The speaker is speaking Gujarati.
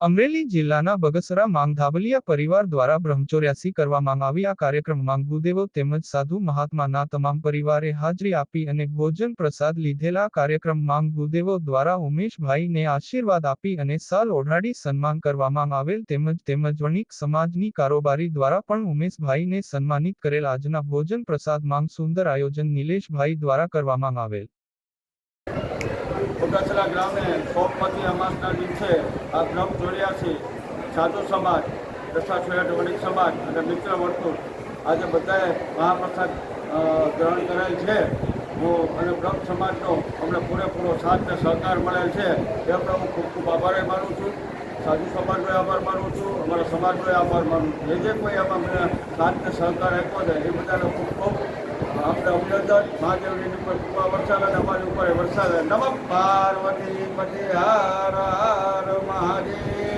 અમરેલી જિલ્લાના બગસરા માંગધાબલિયા પરિવાર દ્વારા બ્રહ્મચોર્યાસી કરવામાં આવી આ કાર્યક્રમમાં ગુદેવો તેમજ સાધુ મહાત્માના તમામ પરિવારે હાજરી આપી અને ભોજન પ્રસાદ લીધેલા કાર્યક્રમમાં ગુદેવો દ્વારા ઉમેશભાઈને આશીર્વાદ આપી અને સાલ ઓઢાડી સન્માન કરવામાં આવેલ તેમજ તેમજ વણિક સમાજની કારોબારી દ્વારા પણ ઉમેશભાઈને સન્માનિત કરેલ આજના ભોજન પ્રસાદ માંગ સુંદર આયોજન નિલેશભાઈ દ્વારા કરવામાં આવેલ. બગસરા ગ્રામે સોમપતિ અમાસના દિવસે આ બ્રહ્મ ચોર્યાસી સાધુ સમાજ દશા સોયાટ વણિક સમાજ અને મિત્ર વર્તુળ. આજે બધાએ મહાપ્રસાદ ગ્રહણ કરેલ છે. હું અને બ્રહ્મ સમાજનો અમને પૂરેપૂરો સાથ અને સહકાર મળેલ છે. એ આપણે હું ખૂબ ખૂબ આભાર માનું છું. સાધુ સમાજનો આભાર માનું છું. અમારા સમાજનો આભાર માનું છું. જે જે કોઈ આમાં મને સાથ સહકાર આપ્યો છે, એ બધાને ખૂબ ખૂબ આપણે અભિનંદન મહાદેવની ઉપર વરસાદ અને અમારી ઉપર વરસાદ. નમઃ પાર્વતી પતિ હર હર મહાદેવ.